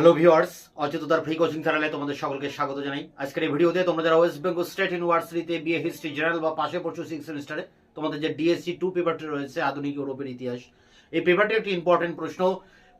Hello viewers অচেততার free coaching চ্যানেলে তোমাদের সকলকে স্বাগত জানাই। আজকের এই ভিডিওতে তোমরা যারা ওয়েস্ট বেঙ্গল স্টেট ইউনিভার্সিটিতে বিএ হিস্ট্রি জেনারেল বা পাশে পড়ছো সিক্স সেমিস্টারে তোমাদের যে ডিএসসি টু পেপারটি রয়েছে, আধুনিক ইউরোপের ইতিহাস, এই পেপারটি একটি ইম্পর্টেন্ট প্রশ্ন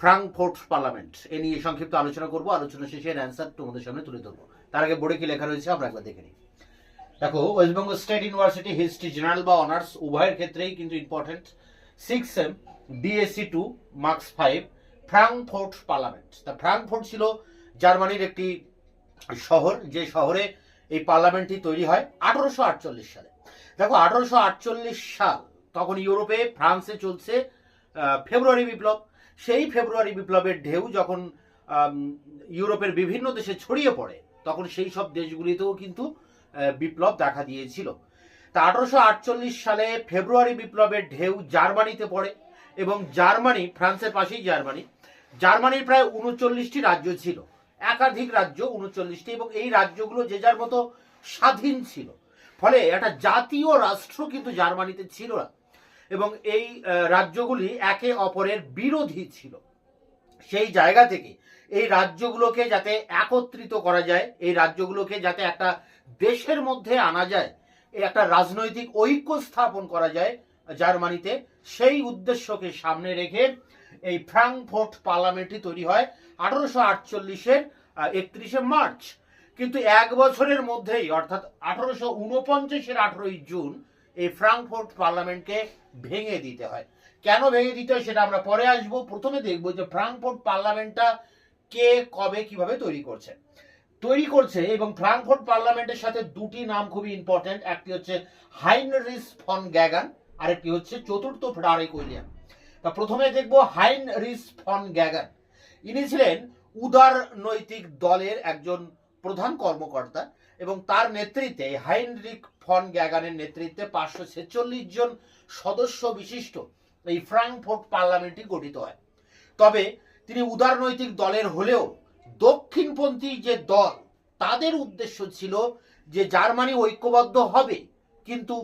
ফ্রাঙ্কফোর্ট পার্লামেন্ট এ নিয়ে সংক্ষিপ্ত আলোচনা করব, আলোচনা শেষে এর অ্যান্সার তোমাদের সামনে তুলে ধরবো। তার আগে বোর্ডে কি লেখা রয়েছে, আমরা একবার দেখে নিই। দেখো West Bengal State University history general বা অনার্স উভয়ের ক্ষেত্রেই কিন্তু important six M DSC two marks five Frankfurt parliament. তা ফ্রাঙ্কফোর্ট ছিল জার্মানির একটি শহর, যে শহরে এই পার্লামেন্টটি তৈরি হয় আঠারোশো আটচল্লিশ সালে। দেখো, আঠারোশো আটচল্লিশ সাল তখন ইউরোপে, ফ্রান্সে চলছে ফেব্রুয়ারি বিপ্লব। সেই ফেব্রুয়ারি বিপ্লবের ঢেউ যখন ইউরোপের বিভিন্ন দেশে ছড়িয়ে পড়ে, তখন সেই সব দেশগুলিতেও কিন্তু বিপ্লব দেখা দিয়েছিল। তা আঠারোশো আটচল্লিশ সালে ফেব্রুয়ারি বিপ্লবের ঢেউ জার্মানিতে পড়ে এবং জার্মানি, ফ্রান্সের পাশেই জার্মানি জার্মানির প্রায় উনচল্লিশটি রাজ্য ছিল। একাধিক রাজ্য উনচল্লিশটি এবং এই রাজ্যগুলো যে যার মতো স্বাধীন ছিল। ফলে একটা জাতীয় রাষ্ট্র কিন্তু জার্মানিতে ছিল না। এবং এই রাজ্যগুলি একে অপরের বিরোধী ছিল। সেই জায়গা থেকে এই রাজ্যগুলোকে যাতে একত্রিত করা যায়, এই রাজ্যগুলোকে যাতে একটা দেশের মধ্যে আনা যায় একটা রাজনৈতিক ঐক্য স্থাপন করা যায় জার্মানিতে, সেই উদ্দেশ্যকে সামনে রেখে এই ফ্রাঙ্কফোর্ট পার্লামেন্টটি তৈরি হয় আঠারোশো আটচল্লিশের একত্রিশে মার্চ। কিন্তু এক বছরের মধ্যেই, অর্থাৎ আঠারোশো উনপঞ্চাশের আঠারোই জুন, এই ফ্রাঙ্কফোর্ট পার্লামেন্টকে ভেঙে দিতে হয়। কেন ভেঙে দিতে হয় সেটা আমরা পরে আসব। প্রথমে দেখব যে ফ্রাঙ্কফোর্ট পার্লামেন্টটা কে, কবে, কীভাবে তৈরি করছে। তৈরি করছে এবং ফ্রাঙ্কফোর্ট পার্লামেন্টের সাথে দুটি নাম খুবই ইম্পর্টেন্ট একটি হচ্ছে হাইনরিস ফন গ্যাগান, আরেকটি হচ্ছে চতুর্থ ফ্রেডারিক উইলিয়াম। তা প্রথমে দেখব হাইন হাইনরিস ফন গ্যাগান ইনি ছিলেন উদার নৈতিক দলের একজন প্রধান কর্মকর্তা এবং তার নেতৃত্বে হাইনরিক ফন গ্যাগানের নেতৃত্বে পাঁচশো ছেচল্লিশ জন সদস্য বিশিষ্ট এই ফ্রাঙ্কফোর্ট পার্লামেন্টটি গঠিত হয়। তবে তিনি উদারনৈতিক দলের হলেও দক্ষিণপন্থী যে দল, তাদের উদ্দেশ্য ছিল যে জার্মানি ঐক্যবদ্ধ হবে। কিন্তু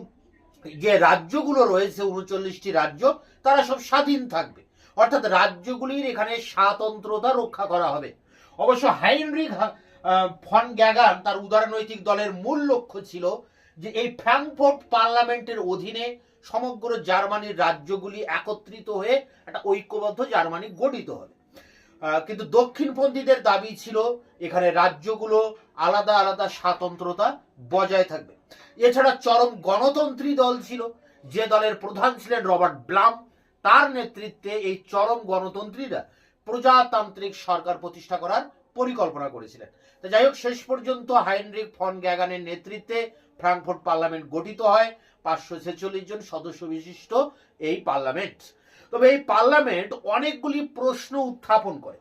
যে রাজ্যগুলো রয়েছে, উনচল্লিশটি রাজ্য তারা সব স্বাধীন থাকবে। অর্থাৎ রাজ্যগুলির এখানে স্বাতন্ত্রতা রক্ষা করা হবে। অবশ্য হাইনরিক ফন গ্যাগান তার উদারনৈতিক দলের মূল লক্ষ্য ছিল যে এই ফ্রাঙ্কফোর্ট পার্লামেন্টের অধীনে সমগ্র জার্মানির রাজ্যগুলি একত্রিত হয়ে একটা ঐক্যবদ্ধ জার্মানি গঠিত হবে। কিন্তু দক্ষিণপন্থীদের দাবি ছিল এখানে রাজ্যগুলো আলাদা আলাদা স্বাতন্ত্রতা বজায় থাকবে। এছাড়া চরম গণতন্ত্রী দল ছিল। যে দলের প্রধান ছিলেন রবার্ট ব্লাম। তার নেতৃত্বে এই চরম গণতন্ত্রীরা প্রজাতান্ত্রিক সরকার প্রতিষ্ঠা করার পরিকল্পনা করেছিলেন। তো যাই হোক, শেষ পর্যন্ত হাইনরিক ফন গ্যাগানের নেতৃত্বে ফ্রাঙ্কফুর্ট পার্লামেন্ট গঠিত হয়। পাঁচশো ছেচল্লিশ জন সদস্য বিশিষ্ট এই পার্লামেন্ট। তবে এই পার্লামেন্ট অনেকগুলি প্রশ্ন উত্থাপন করে।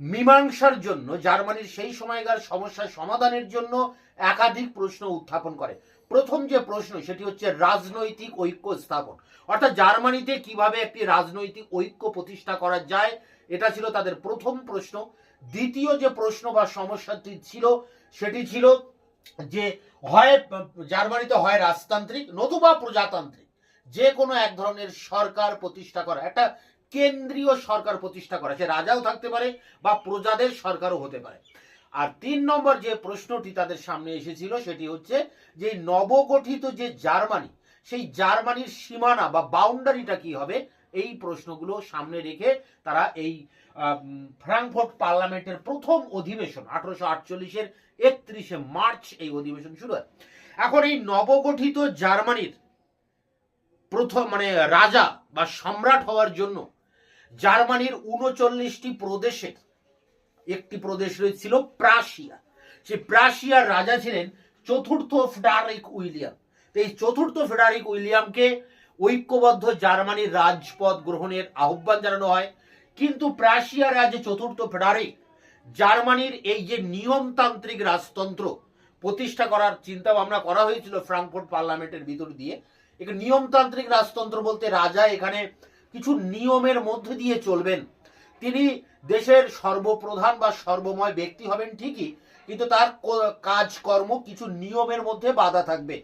মীমাংসার জন্য, জার্মানির সেই সময়কার সমস্যার সমাধানের জন্য একাধিক প্রশ্ন উত্থাপন করে। প্রথম যে প্রশ্ন, সেটি হচ্ছে রাজনৈতিক ঐক্য স্থাপন। অর্থাৎ জার্মানিতে কীভাবে একটি রাজনৈতিক ঐক্য প্রতিষ্ঠা করা যায়, এটা ছিল তাদের প্রথম প্রশ্ন। দ্বিতীয় যে প্রশ্ন বা সমস্যাটি ছিল, সেটি ছিল যে হয়, জার্মানিতে হয় রাজতান্ত্রিক, নতুবা প্রজাতান্ত্রিক। যে কোনো এক ধরনের সরকার প্রতিষ্ঠা করা, একটা কেন্দ্রীয় সরকার প্রতিষ্ঠা করা, সে রাজাও থাকতে পারে বা প্রজাদের সরকারও হতে পারে। আর তিন নম্বর যে প্রশ্নটি তাদের সামনে এসেছিল সেটি হচ্ছে যে নবগঠিত যে জার্মানি, সেই জার্মানির সীমানা বা বাউন্ডারিটা কি হবে? এই প্রশ্নগুলো সামনে রেখে তারা এই ফ্রাঙ্কফোর্ট পার্লামেন্টের প্রথম অধিবেশন, আঠারোশো আটচল্লিশের একত্রিশে মার্চ এই অধিবেশন শুরু হয়। এখন এই নবগঠিত জার্মানির প্রথম মানে রাজা বা সম্রাট হওয়ার জন্য জার্মানির উনচল্লিশটি প্রদেশের একটি প্রদেশ রয়েছিল প্রাশিয়া। সেই প্রাশিয়ার রাজা ছিলেন চতুর্থ ফেডারিক উইলিয়াম। এই চতুর্থ ফেডারিক উইলিয়ামকে ঐক্যবদ্ধ জার্মানির রাজপদ গ্রহণের আহ্বান জানানো হয়। কিন্তু প্রাশিয়ার রাজ্যে চতুর্থ ফেডারিক জার্মানির এই যে নিয়মতান্ত্রিক রাজতন্ত্র প্রতিষ্ঠা করার চিন্তা ভাবনা করা হয়েছিল ফ্রাঙ্কফুর্ট পার্লামেন্টের ভিতর দিয়ে। এক নিয়মতান্ত্রিক রাজতন্ত্র বলতে রাজা এখানে কিছু নিয়মের মধ্যে দিয়ে চলবেন। তিনি দেশের সর্বপ্রধান বা সর্বময় ব্যক্তি হবেন ঠিকই, কিন্তু তার কাজকর্ম কিছু নিয়মের মধ্যে বাধা থাকবে।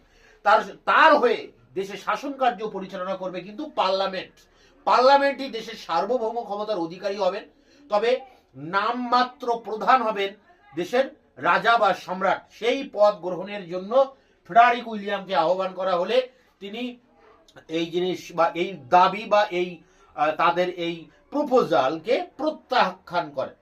তার তার হয়ে দেশের শাসন কার্য পরিচালনা করবে কিন্তু পার্লামেন্ট। পার্লামেন্টই দেশের সার্বভৌম ক্ষমতার অধিকারী হবেন, তবে নামমাত্র প্রধান হবেন দেশের রাজা বা সম্রাট। সেই পদ গ্রহণের জন্য ফ্রেডারিক উইলিয়ামকে আহ্বান করা হলে তিনি এই জিনিস বা এই দাবি বা এই তাদের এই প্রপোজালকে প্রত্যাখ্যান করেন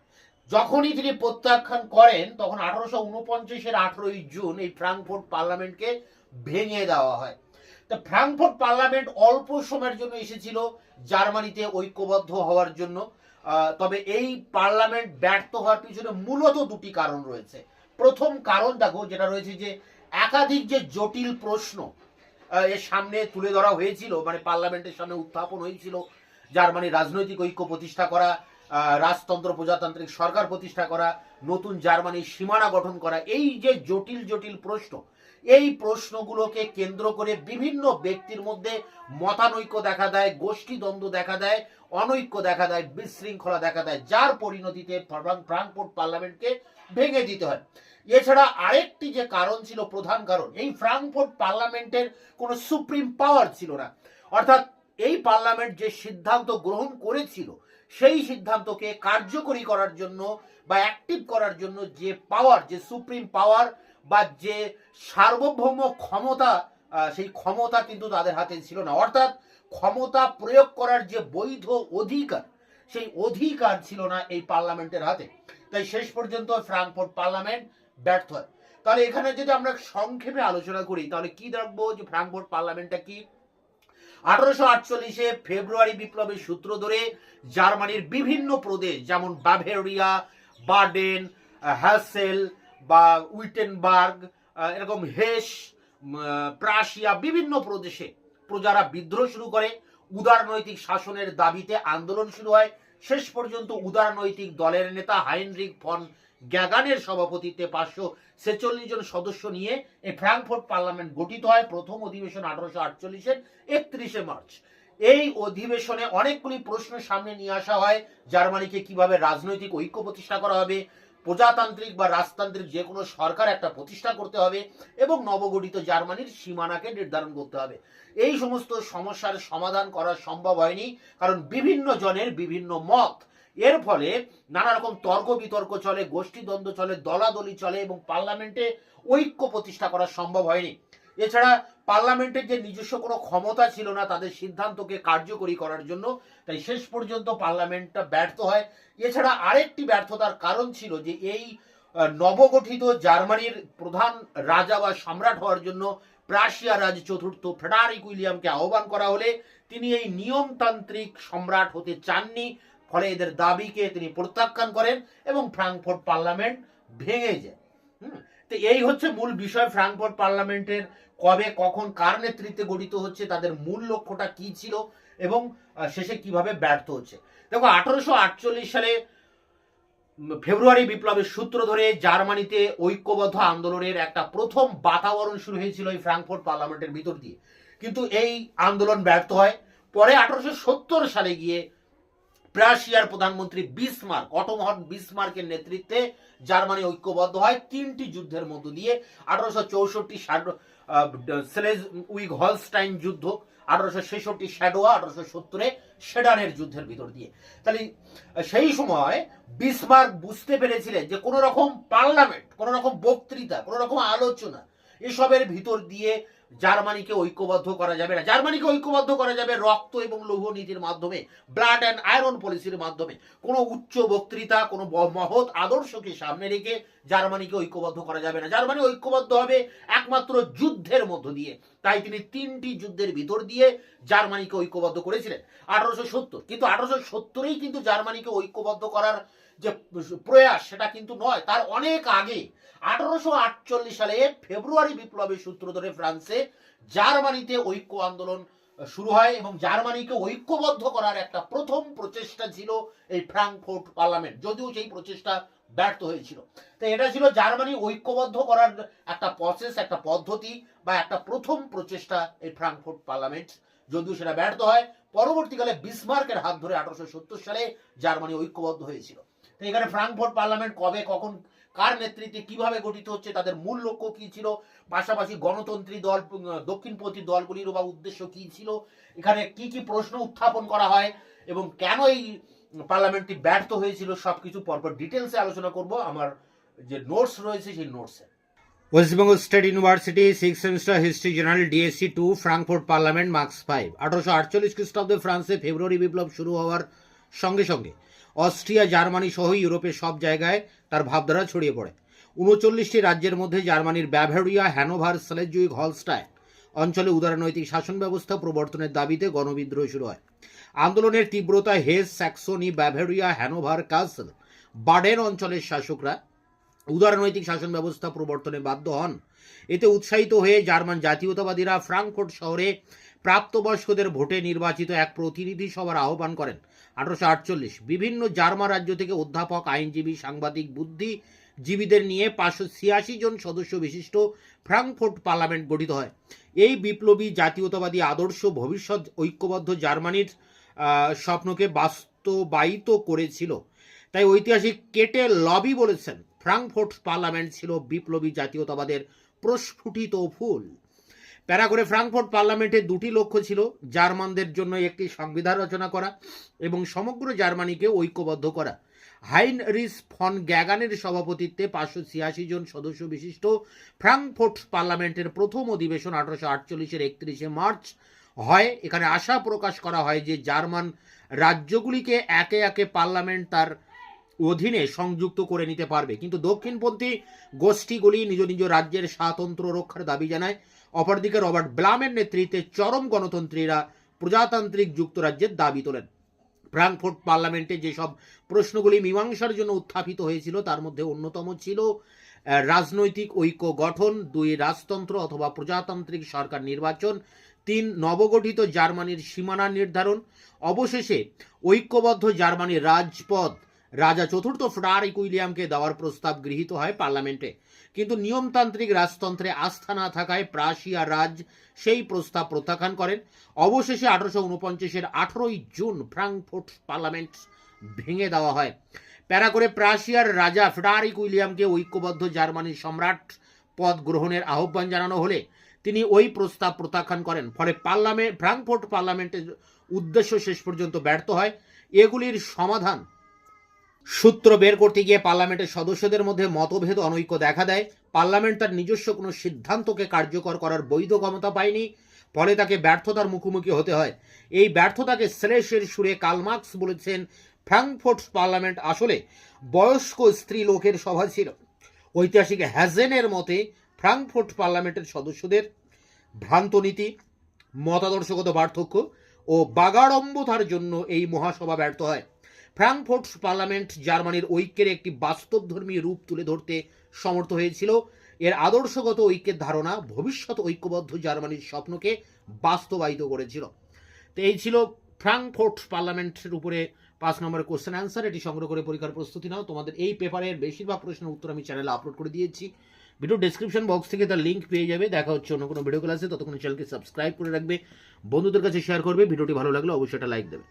যখনই তিনি প্রত্যাখ্যান করেন, তখন আঠারোশো উনপঞ্চাশের আঠেরোই জুন এই ফ্রাঙ্কফুর্ট পার্লামেন্টকে ভেঙে দেওয়া হয়। তো ফ্রাঙ্কফুর্ট পার্লামেন্ট অল্প সময়ের জন্য এসেছিল জার্মানিতে ঐক্যবদ্ধ হওয়ার জন্য। তবে এই পার্লামেন্ট ব্যর্থ হওয়ার পিছনে মূলত দুটি কারণ রয়েছে। প্রথম কারণ দেখো, যেটা রয়েছে যে একাধিক যে জটিল প্রশ্ন এর সামনে তুলে ধরা হয়েছিল মানে পার্লামেন্টের সামনে উত্থাপন হয়েছিল জার্মানির রাজনৈতিক ঐক্য প্রতিষ্ঠা করা রাজতন্ত্র প্রজাতান্ত্রিক সরকার প্রতিষ্ঠা করা, নতুন জার্মানির সীমানা গঠন করা, এই যে জটিল জটিল প্রশ্ন, এই প্রশ্নগুলোকে কেন্দ্র করে বিভিন্ন ব্যক্তির মধ্যে মতানৈক্য দেখা দেয় গোষ্ঠী দ্বন্দ্ব দেখা দেয়, অনৈক্য দেখা দেয়, বিশৃঙ্খলা দেখা দেয়, যার পরিণতিতে ফ্রাঙ্কফোর্ট পার্লামেন্টকে ভেঙে দিতে হয়। এছাড়া আরেকটি যে কারণ ছিল প্রধান কারণ, এই ফ্রাঙ্কফোর্ট পার্লামেন্টের কোনো সুপ্রিম পাওয়ার ছিল না। অর্থাৎ এই পার্লামেন্ট যে সিদ্ধান্ত গ্রহণ করেছিল, সেই সিদ্ধান্তকে কার্যকরী করার জন্য বা অ্যাক্টিভ করার জন্য যে পাওয়ার যে সুপ্রিম পাওয়ার বা যে সার্বভৌম ক্ষমতা সেই ক্ষমতা কিন্তু তাদের হাতে ছিল না। অর্থাৎ ক্ষমতা প্রয়োগ করার যে বৈধ অধিকার, সেই অধিকার ছিল না এই পার্লামেন্টের হাতে। তাই শেষ পর্যন্ত ফ্রাঙ্কফুর্ট পার্লামেন্ট ব্যর্থ হয়। তাহলে এখানে যদি আমরা সংক্ষেপে আলোচনা করি, তাহলে কি দেখব যে ফ্রাঙ্কফোর্ট পার্লামেন্টটা কি? আঠারোশো আটচল্লিশে ফেব্রুয়ারি বিপ্লবের সূত্র ধরে জার্মানির বিভিন্ন প্রদেশ, যেমন বাভেরিয়া, বার্ডেন, হ্যাসেল বা উইটেনবার্গ এরকম হেস প্রাশিয়া বিভিন্ন প্রদেশে প্রজারা বিদ্রোহ শুরু করে। উদারনৈতিক শাসনের দাবিতে আন্দোলন শুরু হয়। শেষ পর্যন্ত উদারনৈতিক দলের নেতা হাইনরিক ফন গ্যাগানের সভাপতিত্বে পাঁচশো ছেচল্লিশ জন সদস্য নিয়ে এই ফ্রাঙ্কফুর্ট পার্লামেন্ট গঠিত হয় প্রথম অধিবেশন আঠারোশো আটচল্লিশের একত্রিশে মার্চ। এই অধিবেশনে অনেকগুলি প্রশ্ন সামনে নিয়ে আসা হয়, জার্মানিকে কীভাবে রাজনৈতিক ঐক্য প্রতিষ্ঠা করা হবে, প্রজাতান্ত্রিক বা রাজতান্ত্রিক যে কোনো সরকার একটা প্রতিষ্ঠা করতে হবে এবং নবগঠিত জার্মানির সীমানাকে নির্ধারণ করতে হবে। এই সমস্ত সমস্যার সমাধান করা সম্ভব হয়নি, কারণ বিভিন্ন জনের বিভিন্ন মত এর ফলে নানা রকম তর্ক বিতর্ক চলে, গোষ্ঠী দ্বন্দ্ব চলে, দলাদলি চলে এবং পার্লামেন্টে ঐক্য প্রতিষ্ঠা করা সম্ভব হয়নি। এছাড়া পার্লামেন্টের যে নিজস্ব কোনো ক্ষমতা ছিল না তাদের সিদ্ধান্তকে কার্যকরী করার জন্য, তাই শেষ পর্যন্ত পার্লামেন্টটা ব্যর্থ হয়। এছাড়া আরেকটি ব্যর্থতার কারণ ছিল যে এই নবগঠিত জার্মানির প্রধান রাজা বা সম্রাট হওয়ার জন্য প্রাশিয়া রাজ চতুর্থ ফ্রেডারিক উইলিয়ামকে আহ্বান করা হলে তিনি এই নিয়মতান্ত্রিক সম্রাট হতে চাননি। ফলে এদের দাবিকে তিনি প্রত্যাখ্যান করেন এবং ফ্রাঙ্কফুর্ট পার্লামেন্ট ভেঙে যায়। তো এই হচ্ছে মূল বিষয় ফ্রাঙ্কফুর্ট পার্লামেন্টের কবে, কখন, কার নেতৃত্বে গঠিত হচ্ছে, তাদের মূল লক্ষ্যটা কি ছিল এবং শেষে কীভাবে ব্যর্থ হচ্ছে। দেখো, আঠারোশো আটচল্লিশ সালে ফেব্রুয়ারি বিপ্লবের সূত্র ধরে জার্মানিতে ঐক্যবদ্ধ আন্দোলনের একটা প্রথম বাতাবরণ শুরু হয়েছিল এই ফ্রাঙ্কফুর্ট পার্লামেন্টের ভিতর দিয়ে। কিন্তু এই আন্দোলন ব্যর্থ হয়। পরে আঠারোশো সত্তর সালে গিয়ে প্রাশিয়ার প্রধানমন্ত্রী বিসমার্ক, অটোমহন বিসমার্কের নেতৃত্বে জার্মানি ঐক্যবদ্ধ হয়। তিনটি যুদ্ধের মধ্য দিয়ে আঠারোশো চৌষট্টি উইগ হলস্টাইন যুদ্ধ, আঠারোশো ছেষট্টি শ্যাডোয়া, আঠারোশো সত্তরে সেডানের যুদ্ধের ভিতর দিয়ে। তাহলে, সেই সময় বিসমার্ক বুঝতে পেরেছিলেন যে কোনো রকম পার্লামেন্ট, কোনো রকম বক্তৃতা, কোনো রকম আলোচনা এসবের ভিতর দিয়ে জার্মানিকে ঐক্যবদ্ধ করা যাবে না। জার্মানিকে ঐক্যবদ্ধ করা যাবে রক্ত এবং লৌহ নীতির মাধ্যমে ব্লাড অ্যান্ড আয়রন পলিসির মাধ্যমে। কোনো উচ্চ বক্তৃতা, কোনো মহৎ আদর্শকে সামনে রেখে জার্মানিকে ঐক্যবদ্ধ করা যাবে না। জার্মানি ঐক্যবদ্ধ হবে একমাত্র যুদ্ধের মধ্য দিয়ে। তাই তিনি তিনটি যুদ্ধের ভিতর দিয়ে জার্মানিকে ঐক্যবদ্ধ করেছিলেন। আঠারোশো সত্তর। কিন্তু আঠারোশো সত্তরেই কিন্তু জার্মানিকে ঐক্যবদ্ধ করার যে প্রয়াস, সেটা কিন্তু নয়। তার অনেক আগে আঠারোশো আটচল্লিশ সালে ফেব্রুয়ারি বিপ্লবের সূত্র ধরে ফ্রান্সে জার্মানিতে ঐক্য আন্দোলন শুরু হয় এবং জার্মানিকে ঐক্যবদ্ধ করার একটা প্রথম প্রচেষ্টা ছিল এই ফ্রাঙ্কফোর্ট পার্লামেন্ট। যদিও সেই প্রচেষ্টা ব্যর্থ হয়েছিল। তো এটা ছিল জার্মানি ঐক্যবদ্ধ করার একটা প্রসেস একটা পদ্ধতি বা একটা প্রথম প্রচেষ্টা এই ফ্রাঙ্কফোর্ট পার্লামেন্ট। যদিও সেটা ব্যর্থ হয়, পরবর্তীকালে বিসমার্কের হাত ধরে আঠারোশো সত্তর সালে জার্মানি ঐক্যবদ্ধ হয়েছিল। তো এখানে ফ্রাঙ্কফোর্ট পার্লামেন্ট কবে, কখন কার নেতৃত্বে কীভাবে গঠিত হচ্ছে, তাদের মূল লক্ষ্য কি ছিল, পাশাপাশি গণতন্ত্রী দল দক্ষিণপন্থী দলগুলির বা উদ্দেশ্য কি ছিল, এখানে কি কি প্রশ্ন উত্থাপন করা হয় এবং কেন এই পার্লামেন্টটি ব্যর্থ হয়েছিল, সবকিছু পরপর ডিটেলসে আলোচনা করব। আমার যে নোটস রয়েছে, সেই নোটসে West Bengal State University six semester history general DSC two Frankfurt parliament marks five আঠারোশো আটচল্লিশ খ্রিস্টাব্দে ফ্রান্সে ফেব্রুয়ারি বিপ্লব শুরু হওয়ার সঙ্গে সঙ্গে অস্ট্রিয়া, জার্মানি সহ ইউরোপের সব জায়গায় তার ভাবধারা ছড়িয়ে পড়ে। উনচল্লিশটি রাজ্যের মধ্যে জার্মানির ব্যাভারিয়া, হ্যানোভার, সেলেজুইক, হলস্টাইন অঞ্চলে উদারনৈতিক শাসন ব্যবস্থা প্রবর্তনের দাবিতে গণবিদ্রোহ শুরু হয়। আন্দোলনের তীব্রতা Hesse, Saxony, Bavaria, Hanover, Kassel, Baden অঞ্চলের শাসকরা উদারনৈতিক শাসন ব্যবস্থা প্রবর্তনে বাধ্য হন। এতে উৎসাহিত হয়ে জার্মান জাতীয়তাবাদীরা ফ্রাঙ্কফুর্ট শহরে প্রাপ্তবয়স্কদের ভোটে নির্বাচিত এক প্রতিনিধি সভার আহ্বান করেন। আঠারোশো আটচল্লিশ। বিভিন্ন জার্মান রাজ্য থেকে অধ্যাপক, আইনজীবী, সাংবাদিক বুদ্ধিজীবীদের নিয়ে পাঁচশো ছিয়াশি জন সদস্য বিশিষ্ট ফ্রাঙ্কফোর্ট পার্লামেন্ট গঠিত হয়। এই বিপ্লবী, জাতীয়তাবাদী, আদর্শ, ভবিষ্যৎ ঐক্যবদ্ধ জার্মানির স্বপ্নকে বাস্তবায়িত করেছিল। তাই ঐতিহাসিক কেটে লবি বলেছেন, ফ্রাঙ্কফোর্ট পার্লামেন্ট ছিল বিপ্লবী, জাতীয়তাবাদের প্রস্ফুটিত ফুল। প্যারা করে ফ্রাঙ্কফুর্ট পার্লামেন্টের দুটি লক্ষ্য ছিল, জার্মানদের জন্য একটি সংবিধান রচনা করা এবং সমগ্র জার্মানিকে ঐক্যবদ্ধ করা। হাইন রিস ফন গ্যাগানের সভাপতিত্বে পাঁচশো ছিয়াশি জন সদস্য বিশিষ্ট ফ্রাঙ্কফোর্ট পার্লামেন্টের প্রথম অধিবেশন আঠারোশো আটচল্লিশের একত্রিশে মার্চ হয়। এখানে আশা প্রকাশ করা হয় যে জার্মান রাজ্যগুলিকে একে একে পার্লামেন্ট তার অধীনে সংযুক্ত করে নিতে পারবে। কিন্তু দক্ষিণপন্থী গোষ্ঠীগুলি নিজ নিজ রাজ্যের স্বাতন্ত্র্য রক্ষার দাবি জানায়। অপরদিকে রবার্ট ব্লামের নেতৃত্বে চরম গণতন্ত্রীরা প্রজাতান্ত্রিক যুক্তরাজ্যের দাবি তোলেন। ফ্রাঙ্কফুর্ট পার্লামেন্টে যেসব প্রশ্নগুলি মীমাংসার জন্য উত্থাপিত হয়েছিল, তার মধ্যে অন্যতম ছিল রাজনৈতিক ঐক্য গঠন, দুই রাজতন্ত্র অথবা প্রজাতান্ত্রিক সরকার নির্বাচন, তিন নবগঠিত জার্মানির সীমানা নির্ধারণ। অবশেষে ঐক্যবদ্ধ জার্মানির রাজপথ রাজা চতুর্থ ফ্রারিক উইলিয়ামকে দেওয়ার প্রস্তাব গৃহীত হয় পার্লামেন্টে। কিন্তু নিয়মতান্ত্রিক রাজতন্ত্রে আস্থা না থাকায় প্রাশিয়া রাজ সেই প্রস্তাব প্রত্যাখ্যান করেন। অবশেষে আঠারোশো উনপঞ্চাশের আঠারোই জুন ফ্রাঙ্কফুর্ট পার্লামেন্ট ভেঙে দেওয়া হয়। প্যারা করে প্রাশিয়ার রাজা ফ্রারিক উইলিয়ামকে ঐক্যবদ্ধ জার্মানির সম্রাট পদ গ্রহণের আহ্বান জানানো হলে তিনি ওই প্রস্তাব প্রত্যাখ্যান করেন। ফলে পার্লামেন্ট ফ্রাঙ্কফুর্ট পার্লামেন্টের উদ্দেশ্য শেষ পর্যন্ত ব্যর্থ হয়। এগুলির সমাধান সূত্র বের করতে গিয়ে পার্লামেন্টের সদস্যদের মধ্যে মতভেদ অনৈক্য দেখা দেয়। পার্লামেন্ট তার নিজস্ব কোনো সিদ্ধান্তকে কার্যকর করার বৈধ ক্ষমতা পায়নি, ফলে তাকে ব্যর্থতার মুখোমুখি হতে হয়। এই ব্যর্থতাকে শ্লেষের সুরে কালমার্কস বলেছেন ফ্রাঙ্কফুর্ট পার্লামেন্ট আসলে বয়স্ক স্ত্রী লোকের সভা ছিল। ঐতিহাসিক হ্যাজেনের মতে ফ্রাঙ্কফুর্ট পার্লামেন্টের সদস্যদের ভ্রান্ত নীতি, মতাদর্শগত পার্থক্য ও বাগাড়ম্বতার জন্য এই মহাসভা ব্যর্থ হয়। ফ্রাঙ্কফুর্ট পার্লামেন্ট জার্মানির ঐক্যের একটি বাস্তবধর্মী রূপ তুলে ধরতে সমর্থ হয়েছিল। এর আদর্শগত ঐক্যের ধারণা ভবিষ্যৎ ঐক্যবদ্ধ জার্মানির স্বপ্নকে বাস্তবায়িত করেছিল। তো এই ছিল ফ্রাঙ্কফুর্ট পার্লামেন্টের উপরে পাঁচ নম্বরের কোশ্চেন অ্যান্সার এটি সংগ্রহ করে পরীক্ষার প্রস্তুতি নাও। তোমাদের এই পেপারের বেশিরভাগ প্রশ্নের উত্তর আমি চ্যানেলে আপলোড করে দিয়েছি। ভিডিও ডেসক্রিপশন বক্স থেকে তার লিঙ্ক পেয়ে যাবে। দেখা হচ্ছে অন্য কোনো ভিডিও ক্লাসে ততক্ষণ চ্যানেলকে সাবস্ক্রাইব করে রাখবে। বন্ধুদের কাছে শেয়ার করবে। ভিডিওটি ভালো লাগলে অবশ্যই একটা লাইক দেবে।